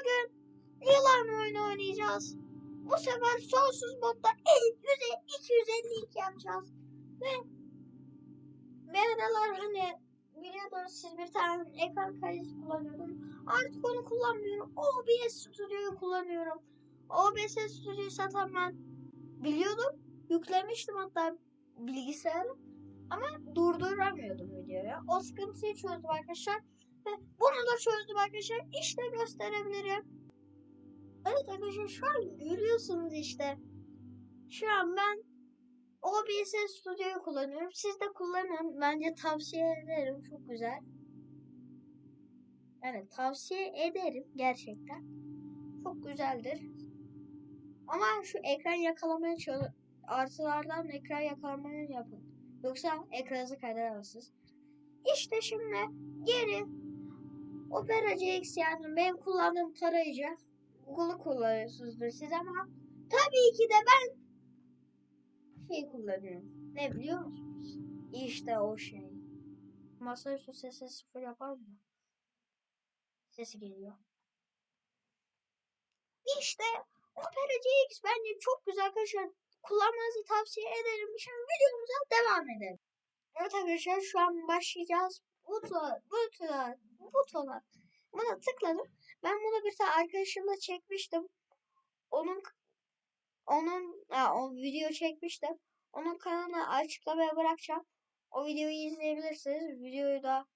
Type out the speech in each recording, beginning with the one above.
Bugün yılan oyunu oynayacağız. Bu sefer sonsuz modda en yüze 252 yapacağız. Ve bir hani biliyordunuz siz bir tane ekran kaydesi kullanıyordum. Artık onu kullanmıyorum. OBS Studio'yu kullanıyorum. OBS Studio'yu zaten ben biliyordum. Yüklemiştim hatta bilgisayara. Ama durduramıyordum videoyu. O sıkıntıyı çözdüm arkadaşlar. Ve bunu da çözdüm arkadaşlar. İşte gösterebilirim. Evet arkadaşlar şu an görüyorsunuz işte. Şu an ben OBS Studio'yu kullanıyorum. Siz de kullanın. Bence tavsiye ederim. Çok güzel. Yani tavsiye ederim gerçekten. Çok güzeldir. Ama şu ekran yakalamaya çalış artılardan ekran yakalamaya yapın. Yoksa ekranınızı kaydedemezsiniz. İşte şimdi geri Opera GX yani benim kullandığım tarayıcı Google'u kullanıyorsunuzdur siz ama tabii ki de ben şey kullanıyorum. Ne biliyor musunuz? İşte o şey. Masaüstü sesi sıfır yapar mı? Sesi geliyor. İşte Opera GX bence çok güzel arkadaşlar. Kullanmanızı tavsiye ederim. Şimdi videomuza devam edelim. Evet arkadaşlar şu an başlayacağız. Butona, butona, butona. Buna tıkladım. Ben bunu bir tane arkadaşımla çekmiştim. Onun onun ya, o video çekmiştim. Onun kanalını açıklamaya bırakacağım. O videoyu izleyebilirsiniz. Videoyu da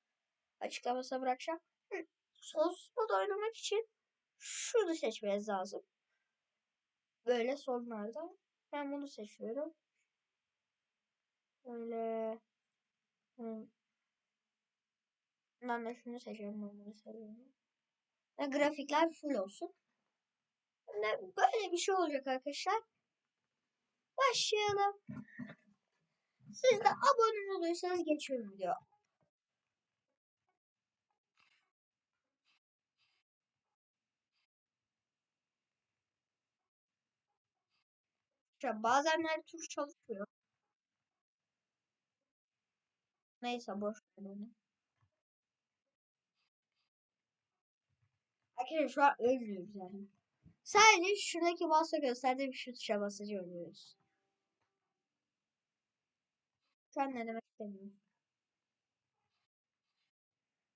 açıklamasına bırakacağım. Hı. Sonsuz mod oynamak için şunu seçmeniz lazım. Böyle sonlarda. Ben bunu seçiyorum. Böyle Hı. Ben de şunu seçiyorum. Ben bunu seviyorum. Ve grafikler full olsun. Böyle bir şey olacak arkadaşlar. Başlayalım. Siz de abone olursanız geçiyorum diyor. Bazenler tuş çalışmıyor. Neyse boş ver. Arkadaşlar şu an ölmüyoruz yani. Sadece şuradaki mouse'a gösterdiğim şu tuşa basıcı ölüyoruz. Şu an ne demek istemiyorum.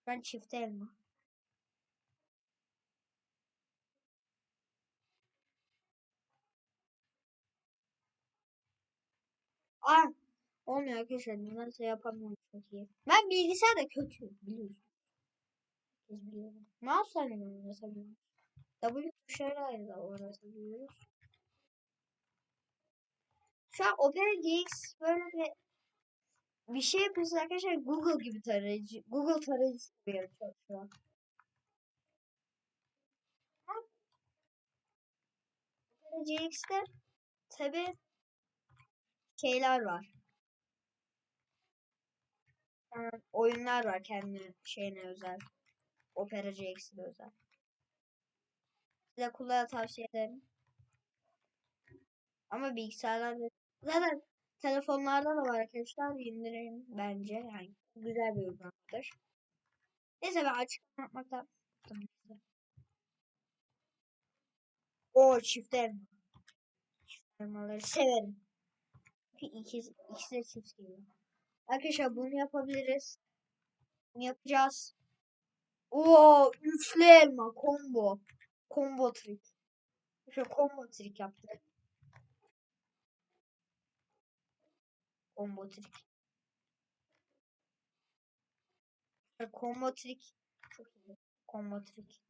Ben çift elma. Aa, olmuyor arkadaşlar. Nedense yapamıyorum çok iyi. Ben bilgisayarda kötüyüm biliyorsun. Biliyorum. Mouse oynamıyorum mesela. W tuşlarıyla da uğraşabiliyoruz. Şu an Opera GX böyle bir bir şey yapıyoruz arkadaşlar Google gibi tarayıcı. Google tarayıcısı gibi yapıyor şu an. GX'te tabi şeyler var. Yani oyunlar var kendi şeyine özel. Opera GX'e özel. Size kullanma tavsiye ederim. Ama bilgisayarlarda zaten telefonlarda da var arkadaşlar. indirin bence. Yani güzel bir uygulamadır. Neyse ben açıklama yapmaktan O çift elma. Çift elmaları severim. İkisi de çift geliyor. Arkadaşlar bunu yapabiliriz. Bunu yapacağız. Oo üçlü elma combo. Combo trick. İşte combo trick yaptık. Combo trick. İşte combo trick. Combo trick.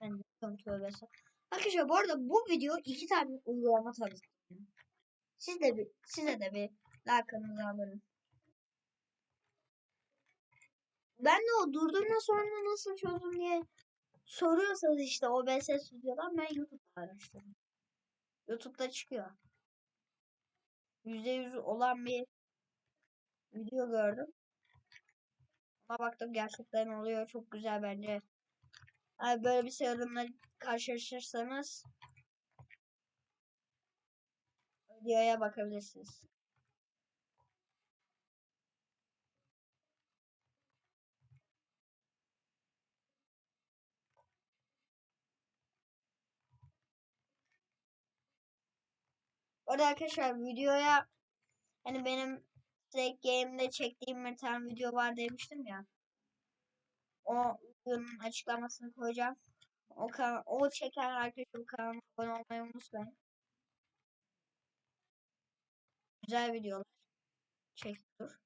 Ben de edersem. Arkadaşlar bu arada bu video iki tane uygulama tanıtıyor. Siz de bir, size de bir like'ınızı alırım. Ben de o durdurma sorununu nasıl çözdüm diye soruyorsanız işte OBS Studio'dan ben YouTube'da araştırdım. YouTube'da çıkıyor. %100 olan bir video gördüm. Ona baktım gerçekten oluyor. Çok güzel bence. Yani böyle bir sorunla karşılaşırsanız videoya bakabilirsiniz. Orada arkadaşlar videoya hani benim Snake Game'de çektiğim bir tane video var demiştim ya. O videonun açıklamasını koyacağım. O kanal, o çeken arkadaşlar bu kanalıma abone olmayı unutmayın. Güzel videolar çekiyor.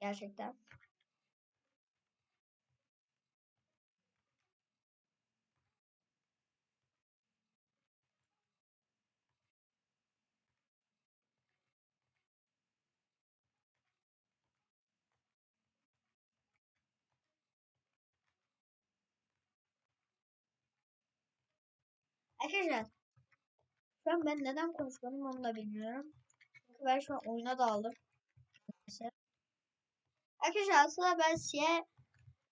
Gerçekten. Arkadaşlar şu an ben neden konuşmadım onu da bilmiyorum. Çünkü ben şu an oyuna daldım. Arkadaşlar aslında ben size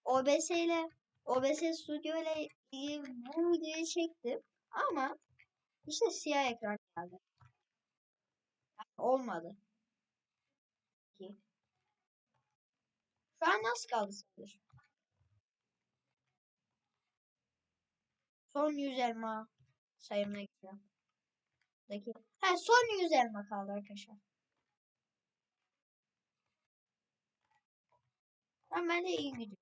OBS ile OBS Studio ile ilgili bu videoyu çektim. Ama işte siyah ekran geldi. Yani olmadı. Ki. Şu an nasıl kaldı sayılır? Son 100 elma sayımına gidiyorum. Daki. Ha son 100 elma kaldı arkadaşlar. Ama ben de iyi gidiyoruz.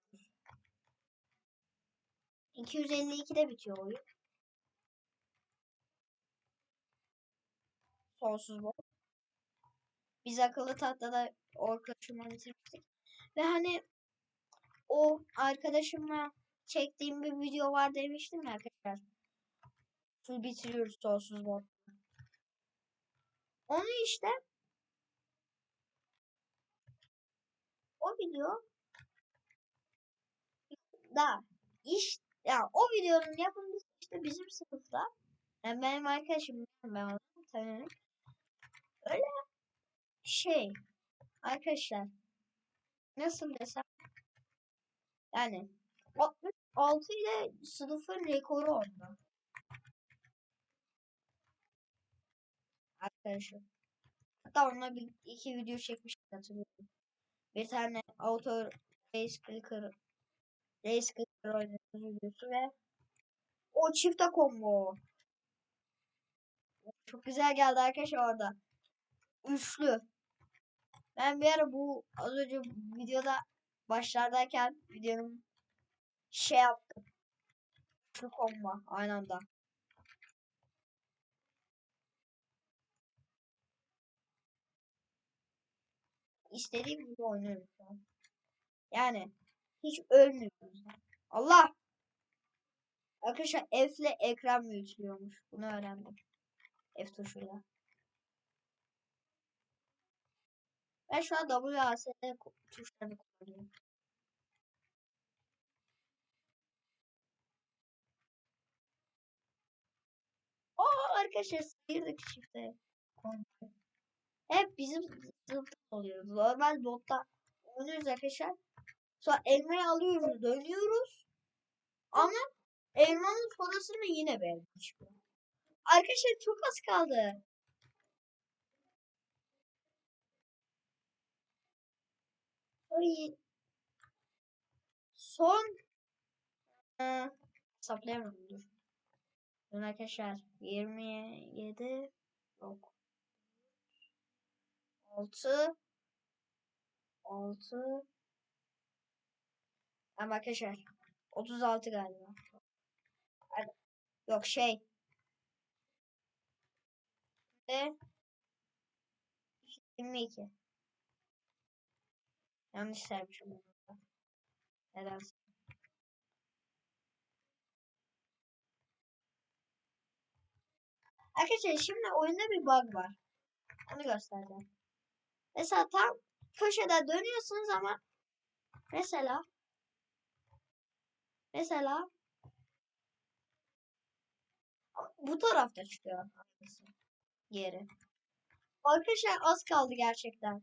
252'de bitiyor oyun. Sonsuz bu. Biz akıllı tahtada o arkadaşımla bitirmiştik. Ve hani o arkadaşımla çektiğim bir video var demiştim ya arkadaşlar. Full bitiriyoruz sonsuz bu. Onu işte o video da iş ya o videonun yapımcısı işte bizim sınıfta yani benim arkadaşım ben onu tanıyorum. Öyle şey arkadaşlar nasıl desem yani 66 ile sınıfın rekoru onda. Arkadaşım. Hatta onunla bir iki video çekmiştik hatırlıyorum. Bir tane auto race clicker race clicker oynuyoruz videosu ve o çifte combo. Çok güzel geldi arkadaşlar orada. Üçlü. Ben bir ara bu az önce videoda başlardayken videonun şey yaptım. Şu combo aynı anda. İstediğim gibi oynuyorum şu an. Yani hiç ölmüyoruz. Allah! Arkadaşlar F ile ekran büyütülüyormuş. Bunu öğrendim. F tuşuyla. Ben şu an WASD tuşlarını kullanıyorum. Aa arkadaşlar sıyırdık çifte. Hep bizim sınıfta oluyoruz. Normal modda oynuyoruz arkadaşlar. Sonra elmayı alıyoruz, dönüyoruz. Ama elmanın sonrasında yine çıkıyor. Arkadaşlar çok az kaldı. Son ee, hesaplayamadım. Dur arkadaşlar 27 yok 6 6 Ama arkadaşlar 36 galiba. Yok şey. Ve 22. Yanlış saymışım. Nedense. Arkadaşlar şimdi oyunda bir bug var. Onu göstereceğim. Mesela tam köşede dönüyorsunuz ama mesela mesela bu tarafta çıkıyor yeri. Arkadaşlar az kaldı gerçekten.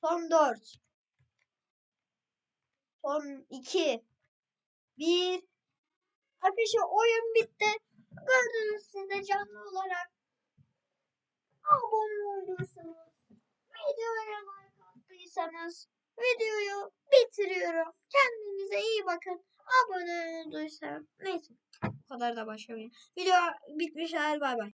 Son 4. Son 2. 1. Arkadaşlar oyun bitti. Gördünüz siz de canlı olarak. Abone olduysanız, videoya like attıysanız videoyu bitiriyorum. Kendinize iyi bakın. Abone olduysanız neyse. kadar da başlamayın. Video bitmiş. Hadi bay bay.